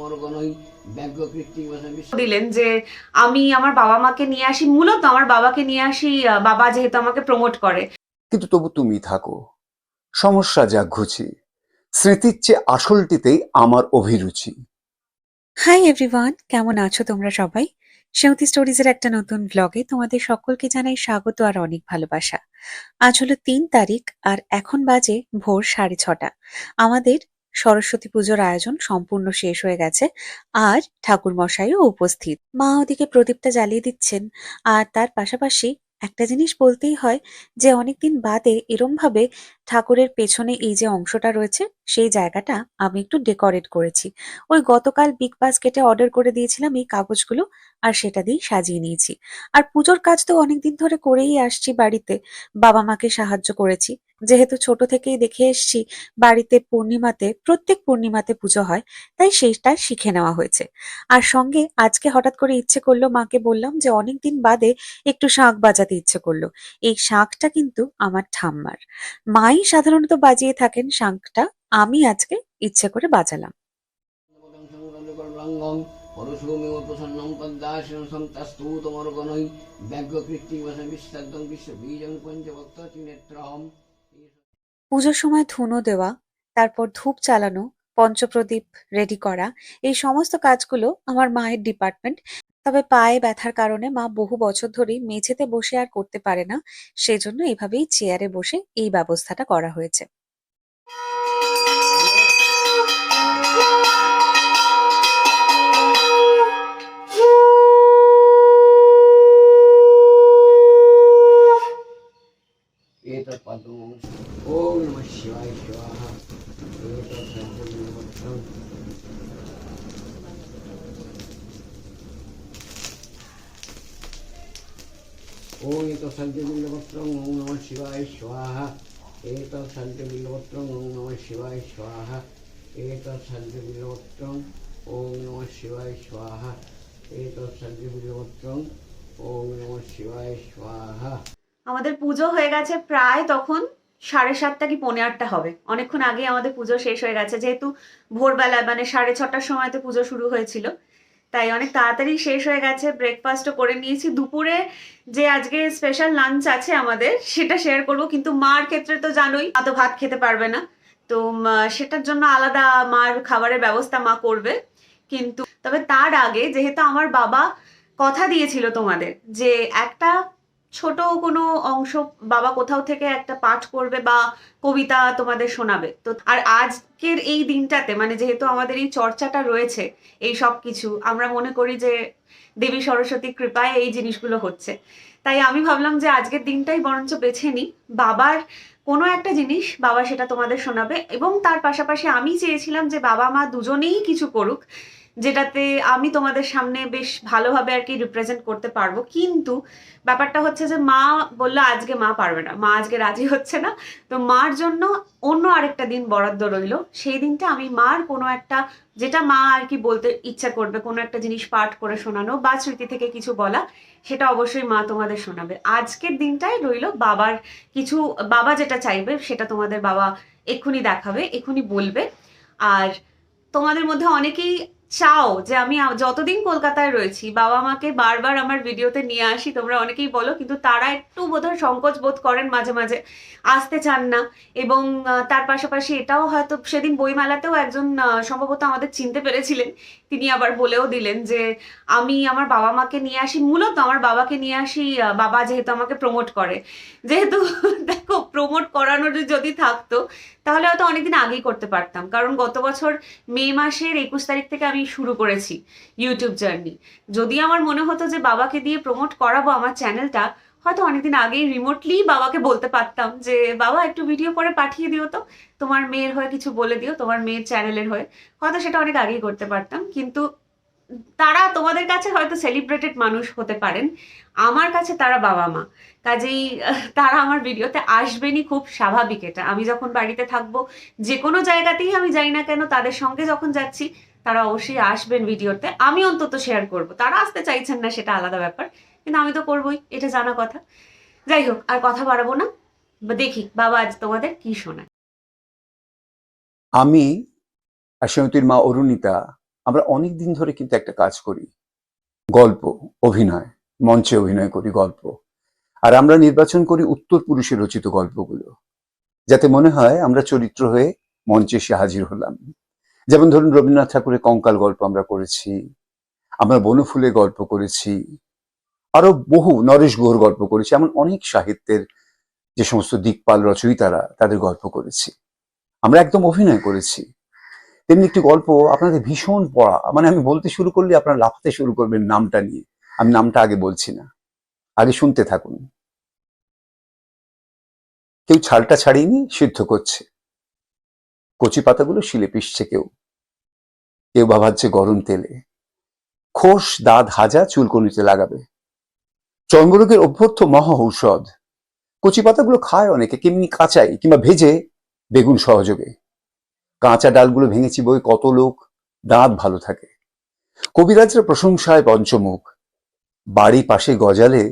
তোমার কৃত্রিম দিলেন যে আমি আমার বাবা মাকে নিয়ে আসি মূলত আমার বাবাকে নিয়ে আসি বাবা যেহেতু আমাকে প্রমোট করে। কিন্তু তবু তুমি থাকো। সমস্যা যা ঘুচি স্মৃতির চেয়ে আসলটিতেই আমার অভিরুচি। হাই এভরিওয়ান কেমন আছো তোমরা সবাই? সেমতি স্টোরিজের একটা নতুন ব্লগে তোমাদের সকলকে জানাই স্বাগত আর অনেক ভালোবাসা। আজ হলো তিন তারিখ আর এখন বাজে ভোর সাড়ে ছটা। আমাদের সরস্বতী পুজোর আয়োজন সম্পূর্ণ শেষ হয়ে গেছে। আর ঠাকুর মশাইও উপস্থিত। মা ওদিকে প্রদীপটা জ্বালিয়ে দিচ্ছেন। আর তার পাশাপাশি একটা জিনিস বলতেই হয় যে, অনেকদিন বাদে এরম ভাবে ঠাকুরের পেছনে এই যে অংশটা রয়েছে, সেই জায়গাটা আমি একটু ডেকোরেট করেছি। ওই গতকাল বিগ বাস্কেটে অর্ডার করে দিয়েছিলাম এই কাগজগুলো, আর সেটা দিয়েই সাজিয়ে নিয়েছি। আর পুজোর কাজ তো অনেকদিন ধরে করেই আসছি বাড়িতে। বাবা মাকে সাহায্য করেছি। যেহেতু ছোট থেকেই দেখে এসছি, বাড়িতে পূর্ণিমাতে, প্রত্যেক পূর্ণিমাতে পুজো হয়, তাই সেইটা শিখে নেওয়া হয়েছে। আর সঙ্গে আজকে হঠাৎ করে ইচ্ছে করল, মাকে বললাম যে অনেকদিন বাদে একটু শাঁখ বাজাতে ইচ্ছে করল। এই শাঁখটা কিন্তু আমার ঠাম্মার। মাই সাধারণত বাজিয়ে থাকেন শাঁখটা, আমি আজকে ইচ্ছে করে বাজালাম। পদং সংগন্ধকর্মাঙ্গং পরশুমেব প্রসন্নং পদ্মাসন সন্তাস্তু তোমার গণই ব্যঙ্গ কৃত্রিম ভাষা বিশ্বাদ্যং বিশ্ব বীজং পঞ্চভক্ত ত্রিনেত্রহম। পুজোর সময় ধুনো দেওয়া, তারপর ধূপ চালানো পঞ্চপ্রদীপ রেডি করা, এই সমস্ত কাজগুলো আমার মায়ের ডিপার্টমেন্ট। তবে পায়ে ব্যথার কারণে মা বহু বছর ধরেই মেঝেতে বসে আর করতে পারে না, সেজন্য এভাবেই চেয়ারে বসে এই ব্যবস্থাটা করা হয়েছে। এটা पद्मं ॐ नमः शिवाय शिवाः एतत् सञ्जलिवक्त्रम् ॐ एतत् सञ्जलिवक्त्रम् ॐ नमः शिवाय स्वाहा एतत् सञ्जलिवक्त्रम् ॐ नमः शिवाय स्वाहा एतत् सञ्जलिवक्त्रम् ॐ नमः शिवाय स्वाहा एतत् सञ्जलिवक्त्रम् ॐ नमः शिवाय स्वाहा আমাদের পুজো হয়ে গেছে প্রায় তখন সাড়ে সাতটা কি পৌনে আটটা হবে। অনেকক্ষণ আগে আমাদের পুজো শেষ হয়ে গেছে, যেহেতু ভোরবেলা মানে সাড়ে ছটার সময়তে পুজো শুরু হয়েছিল। তাই অনেক তাড়াতাড়ি শেষ হয়ে গেছে ব্রেকফাস্টও করে নিয়েছি। দুপুরে যে আজকে স্পেশাল লাঞ্চ আছে আমাদের, সেটা শেয়ার করব। কিন্তু মার ক্ষেত্রে তো জানোই, মা তো ভাত খেতে পারবে না। তো সেটার জন্য আলাদা মার খাবারের ব্যবস্থা মা করবে। কিন্তু, তবে তার আগে যেহেতু আমার বাবা কথা দিয়েছিল তোমাদের যে একটা ছোট কোনো অংশ বাবা কোথাও থেকে একটা পাঠ করবে বা কবিতা তোমাদের শোনাবে। তো আর আজকের এই দিনটাতে মানে যেহেতু আমাদের এই চর্চাটা রয়েছে এই সব কিছু, আমরা মনে করি যে দেবী সরস্বতীর কৃপায় এই জিনিসগুলো হচ্ছে। তাই আমি ভাবলাম যে আজকের দিনটাই বরঞ্চ বেছে নিই। বাবার কোনো একটা জিনিস বাবা সেটা তোমাদের শোনাবে এবং তার পাশাপাশি আমি চেয়েছিলাম যে বাবা মা দুজনেই কিছু করুক। যেটাতে আমি তোমাদের সামনে বেশ ভালোভাবে আর কি রিপ্রেজেন্ট করতে পারব। কিন্তু ব্যাপারটা হচ্ছে যে মা বলল, আজকে মা পারবে না। মা আজকে রাজি হচ্ছে না। তো মার জন্য অন্য আরেকটা দিন বরাদ্দ রইল। সেই দিনটা আমি মার কোনো একটা, যেটা মা আর কি বলতে ইচ্ছা করবে, কোনো একটা জিনিস পাঠ করে শোনানো বা স্মৃতি থেকে কিছু বলা, সেটা অবশ্যই মা তোমাদের শোনাবে। আজকের দিনটাই রইল বাবার কিছু, বাবা যেটা চাইবে সেটা তোমাদের বাবা এক্ষুনি দেখাবে, এক্ষুনি বলবে। আর তোমাদের মধ্যে অনেকেই চাও যে আমি যতদিন কলকাতায় রয়েছি, বাবা মাকে বারবার আমার ভিডিওতে নিয়ে আসি, তোমরা অনেকেই বলো, কিন্তু তারা একটু বোধহয় সংকোচ বোধ করেন মাঝে মাঝে, আসতে চান না। এবং তার পাশাপাশি এটাও হয়তো সেদিন বইমেলাতেও একজন সম্ভবত আমাদের চিনতে পেরেছিলেন। তিনি আবার বলেও দিলেন যে, আমি আমার বাবা মাকে নিয়ে আসি, মূলত আমার বাবাকে নিয়ে আসি বাবা যেহেতু আমাকে প্রমোট করে। যেহেতু, দেখো যদি থাকতো, তাহলে হয়তো অনেকদিন আগেই করতে পারতাম। কারণ গত বছর মে মাসের একুশ তারিখ থেকে আমি শুরু করেছি ইউটিউব জার্নি যদি আমার মনে হতো যে বাবাকে দিয়ে প্রমোট করাবো আমার চ্যানেলটা হয়তো অনেকদিন আগেই রিমোটলি বাবাকে বলতে পারতাম যে, বাবা, একটু ভিডিও করে পাঠিয়ে দিও তো। তোমার মেয়ের হয়ে কিছু বলে দিও, তোমার মেয়ের চ্যানেলের হয়ে। হয়তো সেটা অনেক আগেই করতে পারতাম। কিন্তু তারা তোমাদের কাছে হয়তো সেলিব্রেটেড মানুষ হতে পারেন। আমার কাছে তারা বাবা মা। কাজেই তারা আমার ভিডিওতে আসবেনই খুব স্বাভাবিক এটা। আমি যখন বাড়িতে থাকব যে কোনো জায়গাতেই আমি যাই না কেন, তাদের সঙ্গে যখন যাচ্ছি, তারা অবশ্যই আসবেন ভিডিওতে। আমি অন্তত শেয়ার করব। তারা আসতে চাইছেন না, সেটা আলাদা ব্যাপার। কিন্তু আমি তো করবোই, এটা জানা কথা। যাই হোক, আর কথা বাড়াবো না। দেখি, বাবা আজ তোমাদের কি শোনায়। আমি আর মা অরুণিতা আমরা অনেক দিন ধরে কিন্তু একটা কাজ করি, গল্প, অভিনয়, মঞ্চে অভিনয় করি গল্প। আর আমরা নির্বাচন করি উত্তর পুরুষে রচিত গল্পগুলো, যাতে মনে হয় আমরা চরিত্র হয়ে মঞ্চে এসে হাজির হলাম। যেমন ধরুন রবীন্দ্রনাথ ঠাকুরের কঙ্কাল গল্প আমরা করেছি, আমরা বনফুলের গল্প করেছি, আরও বহু নরেশ গুহর গল্প করেছি, এমন অনেক সাহিত্যের যে সমস্ত দিকপাল রচয়িতারা তাদের গল্প করেছি। আমরা একদম অভিনয় করেছি। তেমনি একটি গল্প আপনাদের ভীষণ পড়া। মানে আমি বলতে শুরু করলে আপনারা লাফাতে শুরু করবেন নামটা নিয়ে। আমি নামটা আগে বলছি না। আগে শুনতে থাকুন। কেউ ছালটা ছাড়িয়ে সিদ্ধ করছে। কচি পাতাগুলো শিলে পিষছে কেউ। কেউ বা ভাবছে গরম তেলে। খোস, দাঁত, হাজা চুলকনিতে লাগাবে। চর্মরোগের অভ্যর্থ মহা ঔষধ। কচি পাতাগুলো খায় অনেকে, কেমনি কাঁচাই কিংবা ভেজে বেগুন সহযোগে। কাঁচা ডালগুলো ভেঙেছি বই, কত লোক, দাঁত ভালো থাকে। কবিরাজরা প্রশংসায় পঞ্চমুখ। বাড়ি পাশে গজালে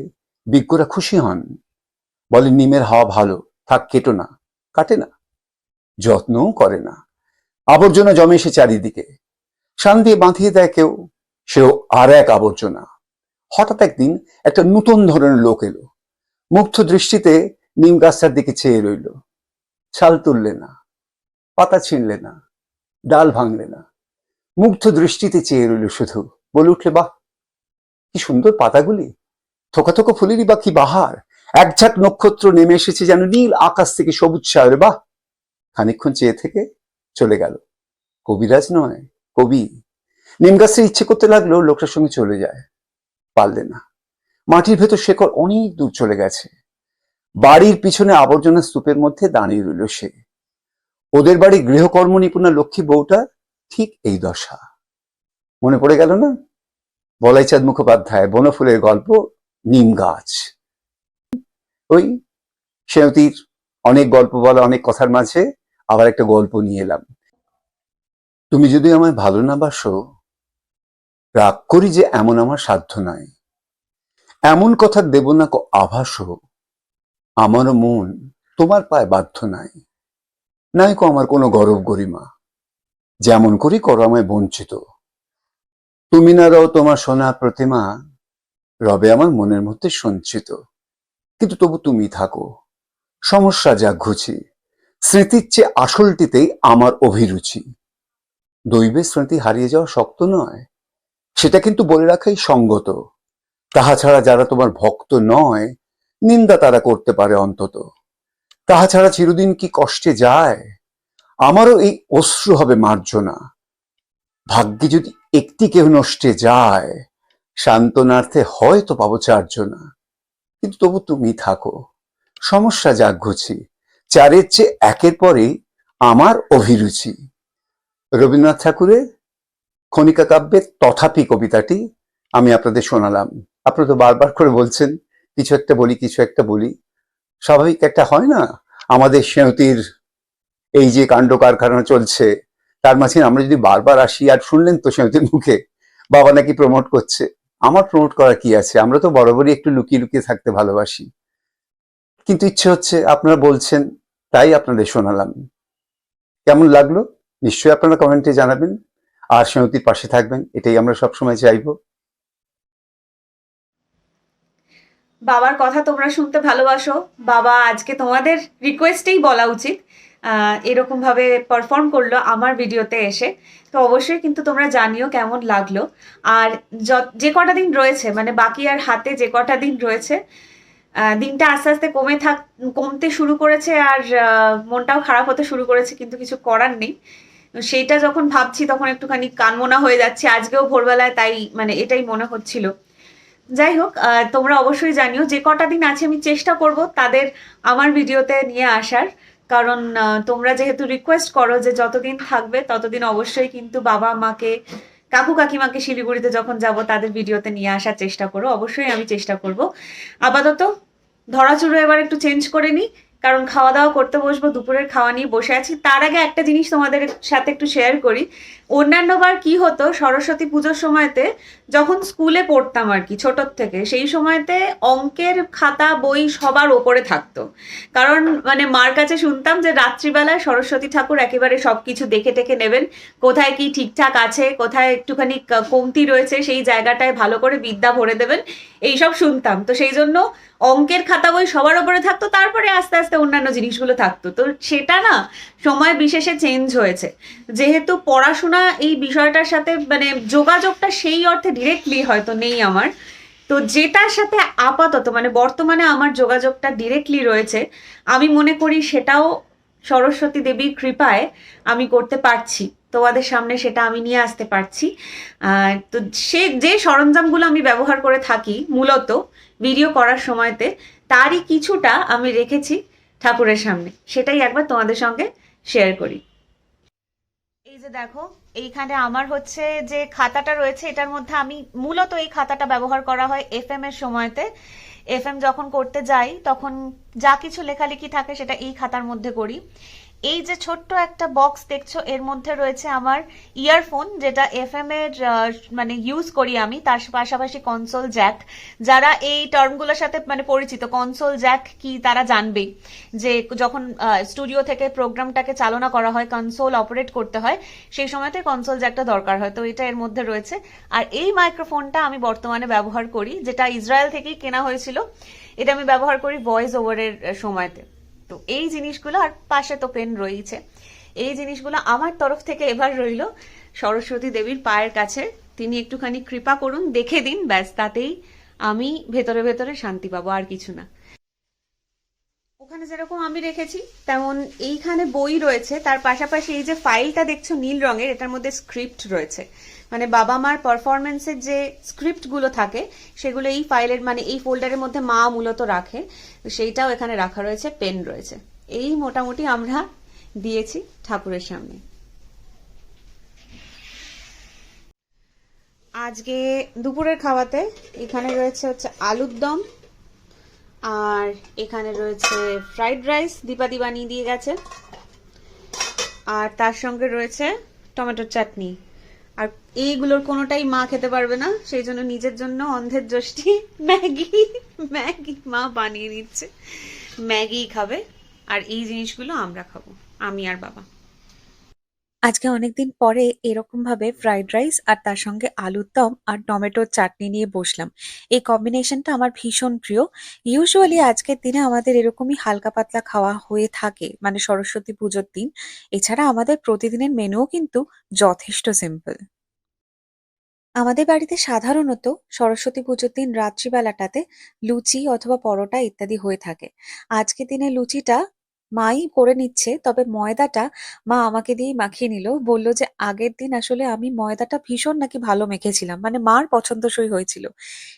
বিজ্ঞরা খুশি হন। বলে, নিমের হাওয়া ভালো, থাক, কেটো না, কাটে না, যত্নও করে না। আবর্জনা জমে এসে চারিদিকে। শান দিয়ে বাঁধিয়ে দেয় কেউ, সেও আর এক আবর্জনা। হঠাৎ একদিন একটা নতুন ধরনের লোক এলো। মুগ্ধ দৃষ্টিতে নিম গাছটার দিকে চেয়ে রইল। ছাল তুললে না। পাতা ছিঁড়লে না, ডাল ভাঙলে না। মুগ্ধ দৃষ্টিতে চেয়ে রইল শুধু। বলে উঠলে, বাহ, কি সুন্দর পাতাগুলি। থোকা থোকা ফুলেরই বা কি বাহার। এক ঝাঁক নক্ষত্র নেমে এসেছে যেন নীল আকাশ থেকে সবুজ সাগরে বাহ! খানিক্ষণ চেয়ে থেকে চলে গেল। কবিরাজ নয়, কবি। নিম গাছের ইচ্ছে করতে লাগল লোকটার সঙ্গে চলে যায়। পারলে না। মাটির ভেতর শেকড় অনেক দূর চলে গেছে। বাড়ির পিছনে আবর্জনা স্তূপের মধ্যে দাঁড়িয়ে রইল সে। ওদের বাড়ি গৃহকর্ম নিপুণা লক্ষ্মী বউটা ঠিক এই দশা। মনে পড়ে গেল না? বলাইচাঁদ মুখোপাধ্যায়, বনফুলের গল্প, নিম গাছ। ওই সেয়তির অনেক গল্প বলা, অনেক কথার মাঝে আবার একটা গল্প নিয়ে এলাম। তুমি যদি আমায় ভালো না বাসো, রাগ করি যে এমন আমার সাধ্য নাই এমন কথা দেব না কো আভাসও। আমারও মন তোমার পায়ে বাধ্য নাই। নাই কো আমার কোনো গরব গরিমা। যেমন করি করো আমায় বঞ্চিত। তুমি না রও তোমার সোনা প্রতিমা, রবে আমার মনের মধ্যে সঞ্চিত। কিন্তু তবু তুমি থাকো। সমস্যা যা ঘুচি, স্মৃতির চেয়ে আসলটিতেই আমার অভিরুচি। দৈবের স্মৃতি হারিয়ে যাওয়া শক্ত নয়, সেটা কিন্তু বলে রাখাই সঙ্গত। তাহা ছাড়া যারা তোমার ভক্ত নয়, নিন্দা তারা করতে পারে অন্তত। তাহা ছাড়া চিরদিন কি কষ্টে যায়? আমারও এই অশ্রু হবে মার্জনা। ভাগ্যে যদি একটি কেউ নষ্টে যায়, সান্ত্বনার্থে হয়তো পাবো চারজনা। কিন্তু তবু তুমি থাকো। সমস্যা যাক চারের চেয়ে একের পরে আমার অভিরুচি। রবীন্দ্রনাথ ঠাকুরের খনিকা কাব্যের তথাপি কবিতাটি আমি আপনাদের শোনালাম। আপনারা তো বারবার করে বলছেন, কিছু একটা বলি, কিছু একটা বলি। স্বাভাবিক একটা হয় না? আমাদের সেঁতির এই যে কাণ্ড কারখানা চলছে, তার মাঝে আমরা যদি বারবার আসি, আর শুনলেন তো সেঁতির মুখে, বাবা নাকি প্রমোট করছে। আমার প্রমোট করা কি আছে? আমরা তো বরাবরই একটু লুকিয়ে লুকিয়ে থাকতে ভালোবাসি। কিন্তু ইচ্ছে হচ্ছে, আপনারা বলছেন, তাই আপনাদের শোনালাম। কেমন লাগল? নিশ্চয়ই আপনারা কমেন্টে জানাবেন। আর সেঁতির পাশে থাকবেন, এটাই আমরা সবসময় চাইব। বাবার কথা তোমরা শুনতে ভালোবাসো। বাবা আজকে তোমাদের রিকোয়েস্টেই বলা উচিত। এরকমভাবে পারফর্ম করল আমার ভিডিওতে এসে। তো অবশ্যই কিন্তু তোমরা জানিও কেমন লাগল। আর য- কটা দিন রয়েছে মানে বাকি আর হাতে যে কটা দিন রয়েছে দিনটা আস্তে আস্তে কমে থাক, কমতে শুরু করেছে আর মনটাও খারাপ হতে শুরু করেছে, কিন্তু কিছু করার নেই। সেইটা যখন ভাবছি, তখন একটুখানি কানমোনা হয়ে যাচ্ছে। আজকেও ভোরবেলায় তাই মানে এটাই মনে হচ্ছিল। যাই হোক তোমরা অবশ্যই জানিও, যে কটা দিন আছে আমি চেষ্টা করব তাদের আমার ভিডিওতে নিয়ে আসার। কারণ তোমরা যেহেতু রিকোয়েস্ট করো যে যতদিন থাকবে ততদিন অবশ্যই কিন্তু বাবা মাকে, কাকু কাকিমাকে শিলিগুড়িতে যখন যাব তাদের ভিডিওতে নিয়ে আসার চেষ্টা করো। অবশ্যই আমি চেষ্টা করব। আপাতত ধরাচুরো এবার একটু চেঞ্জ করে নিই কারণ খাওয়া দাওয়া করতে বসবো, দুপুরের খাওয়া নিয়ে বসে আছি। তার আগে একটা জিনিস তোমাদের সাথে একটু শেয়ার করি। অন্যান্যবার কি হতো, সরস্বতী পুজোর সময়তে যখন স্কুলে পড়তাম আর কি, ছোটোর থেকে, সেই সময়তে অঙ্কের খাতা, বই সবার ওপরে থাকতো। কারণ মানে মার কাছে শুনতাম যে রাত্রিবেলায় সরস্বতী ঠাকুর একেবারে সব কিছু দেখে টেকে নেবেন। কোথায় কি ঠিকঠাক আছে, কোথায় একটুখানি কমতি রয়েছে, সেই জায়গাটায় ভালো করে বিদ্যা ভরে দেবেন, এইসব শুনতাম। তো সেই জন্য অঙ্কের খাতা, বই সবার ওপরে থাকতো, তারপরে আস্তে আস্তে অন্যান্য জিনিসগুলো থাকতো। তো সেটা না সময় বিশেষে চেঞ্জ হয়েছে। যেহেতু পড়াশোনা এই বিষয়টার সাথে মানে যোগাযোগটা সেই অর্থে ডিরেক্টলি হয়তো নেই আমার। তো যেটার সাথে আপাতত মানে বর্তমানে আমার যোগাযোগটা ডিরেক্টলি রয়েছে, আমি মনে করি সেটাও সরস্বতী দেবীর কৃপায় আমি করতে পারছি। তোমাদের সামনে সেটা আমি নিয়ে আসতে পারছি। তো সে, যে সরঞ্জামগুলো আমি ব্যবহার করে থাকি, মূলত ভিডিও করার সময়তে, তারই কিছুটা আমি রেখেছি ঠাকুরের সামনে। সেটাই একবার তোমাদের সঙ্গে শেয়ার করি। যে দেখো, এইখানে আমার হচ্ছে যে খাতাটা রয়েছে, এটার মধ্যে আমি মূলত এই খাতাটা ব্যবহার করা হয় এফএম এর সময়তে। এফএম যখন করতে যাই, তখন যা কিছু লেখালেখি থাকে, সেটা এই খাতার মধ্যে করি। এই যে ছোট্ট একটা বক্স দেখছ, এর মধ্যে রয়েছে আমার ইয়ারফোন যেটা এফএম এর মানে ইউজ করি আমি, তার পাশাপাশি কনসোল জ্যাক যারা এই টার্মগুলোর সাথে মানে পরিচিত কনসোল জ্যাক কি তারা জানবেই যে যখন স্টুডিও থেকে প্রোগ্রামটাকে চালনা করা হয় কনসোল অপারেট করতে হয়, সেই সময়তে কনসোল জ্যাকটা দরকার হয়, তো এটা এর মধ্যে রয়েছে। আর এই মাইক্রোফোনটা আমি বর্তমানে ব্যবহার করি, যেটা ইসরায়েল থেকেই কেনা হয়েছিল, এটা আমি ব্যবহার করি ভয়েস ওভারের সময়তে। তো এই জিনিসগুলো আর পাশে তো পেন রয়েছে এই জিনিসগুলো আমার তরফ থেকে এবার রইল সরস্বতী দেবীর পায়ের কাছে। তিনি একটুখানি কৃপা করুন, দেখে দিন, ব্যাস, তাতেই আমি ভেতরে ভেতরে শান্তি পাবো, আর কিছু না। ওখানে যেরকম আমি রেখেছি, তেমন এইখানে বই রয়েছে। তার পাশাপাশি এই যে ফাইলটা দেখছ নীল রঙের, এটার মধ্যে স্ক্রিপ্ট রয়েছে। মানে বাবা মার পারফরমেন্সের যে স্ক্রিপ্টগুলো থাকে, সেগুলো এই ফাইলের মানে এই ফোল্ডারের মধ্যে মা মূলত রাখে, সেইটাও এখানে রাখা রয়েছে পেন রয়েছে। এই মোটামুটি আমরা দিয়েছি ঠাকুরের সামনে। আজকে দুপুরের খাওয়াতে এখানে রয়েছে হচ্ছে আলুর দম, আর এখানে রয়েছে ফ্রাইড রাইস দীপাদি বানিয়ে দিয়ে গেছে, আর তার সঙ্গে রয়েছে টমেটোর চাটনি। আর এইগুলোর কোনোটাই মা খেতে পারবে না, সেই জন্য নিজের জন্য অন্ধের যষ্টি ম্যাগি ম্যাগি মা বানিয়ে নিচ্ছে। ম্যাগি খাবে, আর এই জিনিসগুলো আমরা খাব, আমি আর বাবা। আজকে অনেকদিন পরে এরকম ভাবে ফ্রাইড রাইস আর তার সঙ্গে আলুর দম আর টমেটোর চাটনি নিয়ে বসলাম। এই কম্বিনেশনটা আমার ভীষণ প্রিয়। ইউজুয়ালি আজকের দিনে আমাদের এরকমই হালকা পাতলা খাওয়া হয়ে থাকে মানে সরস্বতী পুজোর দিন। এছাড়া আমাদের প্রতিদিনের মেনুও কিন্তু যথেষ্ট সিম্পল আমাদের বাড়িতে সাধারণত সরস্বতী পুজোর দিন রাত্রিবেলাটাতে লুচি অথবা পরোটা ইত্যাদি হয়ে থাকে। আজকের দিনে লুচিটা মাই করে নিচ্ছে, তবে ময়দাটা মা আমাকে দিয়েই মাখিয়ে নিল। বলল যে, আগের দিন আসলে আমি ময়দাটা ভীষণ নাকি ভালো মেখেছিলাম মানে মার পছন্দসই হয়েছিল।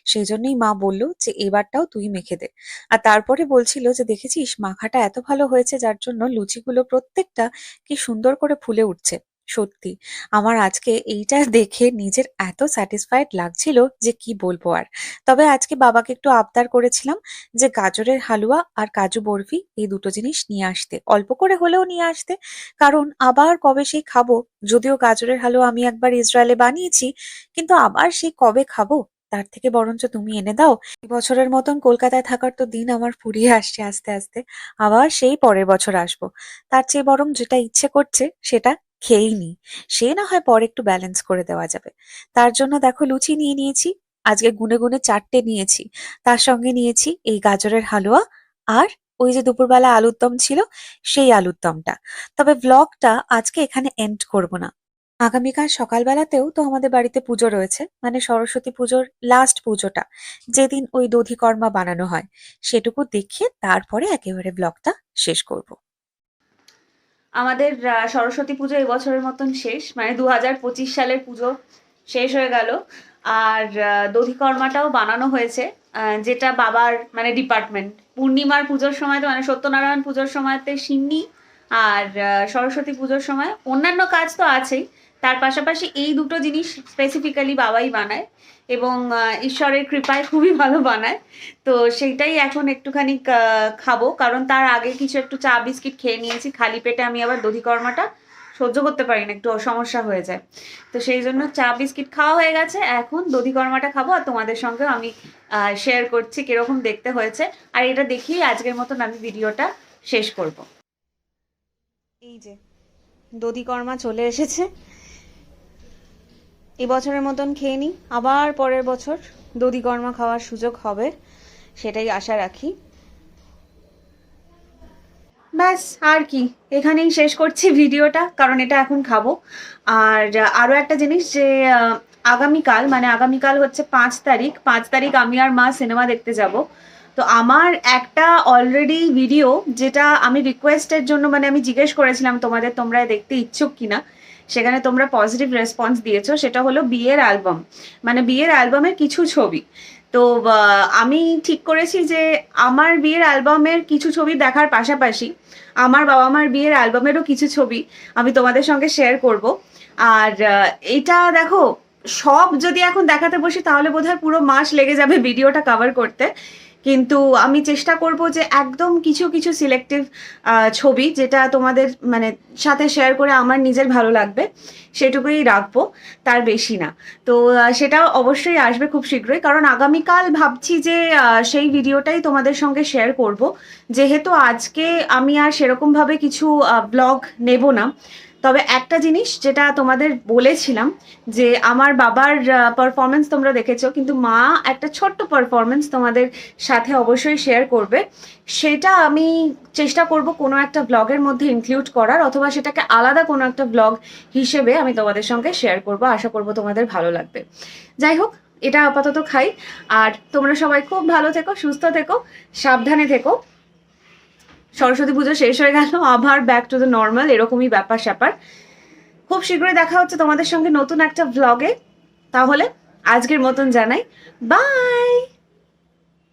সেই জন্যই মা বলল যে, এবারটাও তুই মেখে দে। আর তারপরে বলছিল যে, দেখেছিস মাখাটা এত ভালো হয়েছে যার জন্য লুচিগুলো প্রত্যেকটা কি সুন্দর করে ফুলে উঠছে। সত্যি। আমার আজকে এইটা দেখে নিজের এত স্যাটিসফাইড লাগছিল যে কি বলব আর। তবে আজকে বাবাকে একটু আবদার করেছিলাম যে গাজরের হালুয়া আর কাজু বরফি এই দুটো জিনিস নিয়ে আসতে। অল্প করে হলেও নিয়ে আসতে। কারণ আবার কবে সেই খাব? যদিও গাজরের হালুয়া আমি একবার ইসরায়েলে বানিয়েছি, কিন্তু আবার সেই কবে খাব? তার থেকে বরঞ্চ তুমি এনে দাও। বছরের মতন কলকাতায় থাকার তো দিন আমার ফুরিয়ে আসছে আস্তে আস্তে। আবার সেই পরের বছর আসব। তার চেয়ে বরং যেটা ইচ্ছে করছে সেটা খেয়েই নি। সে না হয় পরে একটু ব্যালেন্স করে দেওয়া যাবে। তার জন্য দেখো লুচি নিয়ে নিয়েছি, আজকে গুনে গুনে চারটে নিয়েছি। তার সঙ্গে নিয়েছি এই গাজরের হালুয়া আর ওই যে দুপুরবেলা আলুর দম ছিল, সেই আলুর দমটা। তবে ব্লগটা আজকে এখানে এন্ড করব না। আগামীকাল সকালবেলাতেও তো আমাদের বাড়িতে পুজো রয়েছে মানে সরস্বতী পুজোর লাস্ট পুজোটা, যেদিন ওই দধিকর্মা বানানো হয়। সেটুকু দেখিয়ে তারপরে একেবারে ব্লগটা শেষ করব। আমাদের সরস্বতী পুজো এবছরের মতন শেষ মানে দু হাজার পঁচিশ সালের পুজো শেষ হয়ে গেল। আর দধিকর্মাটাও বানানো হয়েছে যেটা বাবার মানে ডিপার্টমেন্ট পূর্ণিমার পুজোর সময় তো মানে সত্যনারায়ণ পুজোর সময়তে সিন্নি আর সরস্বতী পুজোর সময় অন্যান্য কাজ তো আছেই তার পাশাপাশি এই দুটো জিনিস স্পেসিফিক্যালি বাবাই বানায় এবং ঈশ্বরের কৃপায় খুবই ভালো বানায়। তো সেইটাই এখন একটুখানি খাব। কারণ তার আগে কিছু একটু চা, বিস্কিট খেয়ে নিয়েছি। খালি পেটে আমি আবার দধিকর্মাটা সহ্য করতে পারি না, একটু সমস্যা হয়ে যায়। তো সেই জন্য চা, বিস্কিট খাওয়া হয়ে গেছে। এখন দধিকর্মাটা খাব আর তোমাদের সঙ্গে আমি শেয়ার করছি কীরকম দেখতে হয়েছে। আর এটা দেখিয়ে আজকের মতন আমি ভিডিওটা শেষ করব। এই যে, দধিকর্মা চলে এসেছে। এই বছরের মতন খেয়ে নিই আবার পরের বছর দধি দধিকর্মা খাওয়ার সুযোগ হবে, সেটাই আশা রাখি। ব্যাস, আর কি। এখানেই শেষ করছি ভিডিওটা, কারণ এটা এখন খাব। আর আরও একটা জিনিস যে আগামীকাল মানে আগামীকাল হচ্ছে পাঁচ তারিখ পাঁচ তারিখ আমি আর মা সিনেমা দেখতে যাব। তো আমার একটা অলরেডি ভিডিও যেটা আমি রিকোয়েস্টের জন্য মানে আমি জিজ্ঞেস করেছিলাম তোমাদের, তোমরা দেখতে ইচ্ছুক কিনা সেখানে তোমরা পজিটিভ রেসপন্স দিয়েছ, সেটা হলো বিয়ের অ্যালবাম মানে বিয়ের অ্যালবামের কিছু ছবি। তো আমি ঠিক করেছি যে আমার বিয়ের অ্যালবামের কিছু ছবি দেখার পাশাপাশি আমার বাবা মার বিয়ের অ্যালবামেরও কিছু ছবি আমি তোমাদের সঙ্গে শেয়ার করব। আর এটা দেখো, সব যদি এখন দেখাতে বসি তাহলে বোধহয় পুরো মাস লেগে যাবে ভিডিওটা কভার করতে। কিন্তু আমি চেষ্টা করব যে একদম কিছু কিছু সিলেক্টিভ ছবি যেটা তোমাদের মানে সাথে শেয়ার করে আমার নিজের ভালো লাগবে, সেটুকুই রাখব, তার বেশি না। তো সেটা অবশ্যই আসবে খুব শীঘ্রই, কারণ আগামীকাল ভাবছি যে সেই ভিডিওটাই তোমাদের সঙ্গে শেয়ার করব। যেহেতু আজকে আমি আর সেরকমভাবে কিছু ব্লগ নেব না। তবে একটা জিনিস যেটা তোমাদের বলেছিলাম যে আমার বাবার পারফরমেন্স তোমরা দেখেছ, কিন্তু মা একটা ছোট্ট পারফরমেন্স তোমাদের সাথে অবশ্যই শেয়ার করবে। সেটা আমি চেষ্টা করব কোনো একটা ব্লগের মধ্যে ইনক্লুড করার, অথবা সেটাকে আলাদা কোনো একটা ব্লগ হিসেবে আমি তোমাদের সঙ্গে শেয়ার করব। আশা করব তোমাদের ভালো লাগবে। যাই হোক, এটা আপাতত খাই। আর তোমরা সবাই খুব ভালো থেকো, সুস্থ থেকো, সাবধানে থেকো। সরস্বতী পুজো শেষ হয়ে গেল, আবার ব্যাক টু দ্য নর্মাল এরকমই ব্যাপার স্যাপার। খুব শীঘ্রই দেখা হচ্ছে তোমাদের সঙ্গে নতুন একটা ব্লগে তাহলে আজকের মতন জানাই। বাই